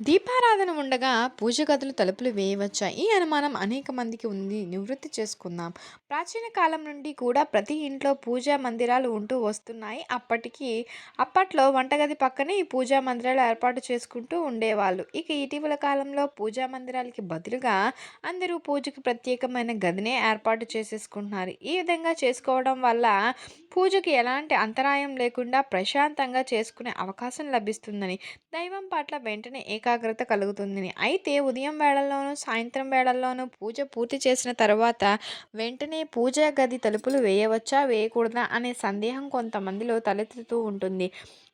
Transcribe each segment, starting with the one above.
దీపారాధన ఉండగా పూజ గదులు తలుపులు వేయవచ్చా ఈ అనుమానం అనేక మందికి ఉంది. నివృత్తి చేసుకుందాం. ప్రాచీన కాలం నుండి కూడా ప్రతి ఇంట్లో పూజా మందిరాలు ఉంటూ వస్తున్నాయి. అప్పటికి అప్పట్లో వంటగది పక్కనే ఈ పూజా మందిరాలు ఏర్పాటు చేసుకుంటూ ఉండేవాళ్ళు. ఇక ఇటీవల కాలంలో పూజా మందిరాలకి బదులుగా అందరూ పూజకి ప్రత్యేకమైన గదినే ఏర్పాటు చేసేసుకుంటున్నారు. ఈ విధంగా చేసుకోవడం వల్ల పూజకి ఎలాంటి అంతరాయం లేకుండా ప్రశాంతంగా చేసుకునే అవకాశం లభిస్తుందని దైవం పట్ల వెంటనే ఏక ఏకాగ్రత కలుగుతుందని అయితే ఉదయం వేళల్లోనూ సాయంత్రం వేళల్లోనూ పూజ పూర్తి చేసిన తర్వాత వెంటనే పూజా గది తలుపులు వేయవచ్చా వేయకూడదా అనే సందేహం కొంతమందిలో తలెత్తుతూ ఉంటుంది.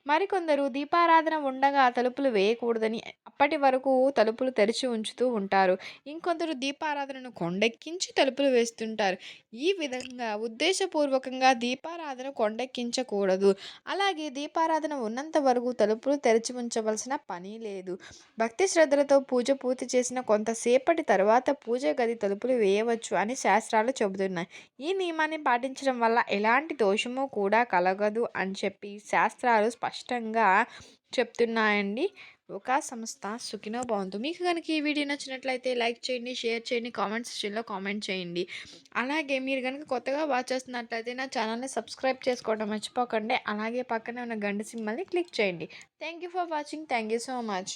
మరికొందరు దీపారాధన ఉండగా తలుపులు వేయకూడదని అప్పటి వరకు తలుపులు తెరిచి ఉంచుతూ ఉంటారు. ఇంకొందరు దీపారాధనను కొండెక్కించి తలుపులు వేస్తుంటారు. ఈ విధంగా ఉద్దేశపూర్వకంగా దీపారాధన కొండెక్కించకూడదు. అలాగే దీపారాధన ఉన్నంత వరకు తలుపులు తెరిచి ఉంచవలసిన పని లేదు. భక్తి శ్రద్ధలతో పూజ పూర్తి చేసిన కొంతసేపటి తర్వాత పూజ గది తలుపులు వేయవచ్చు అని శాస్త్రాలు చెబుతున్నాయి. ఈ నియమాన్ని పాటించడం వల్ల ఎలాంటి దోషము కూడా కలగదు అని చెప్పి శాస్త్రాలు స్పష్టంగా చెప్తున్నాయండి. ఒక సంస్థ సుఖినో బాగుంటుంది మీకు కనుక ఈ వీడియో నచ్చినట్లయితే లైక్ చేయండి షేర్ చేయండి కామెంట్ సెక్షన్లో కామెంట్ చేయండి. అలాగే మీరు కనుక కొత్తగా వాచ్ చేస్తున్నట్లయితే నా ఛానల్ని సబ్స్క్రైబ్ చేసుకోవడం మర్చిపోకండి. అలాగే పక్కనే ఉన్న గంట సింబల్ని క్లిక్ చేయండి. Thank you for watching. Thank you so much.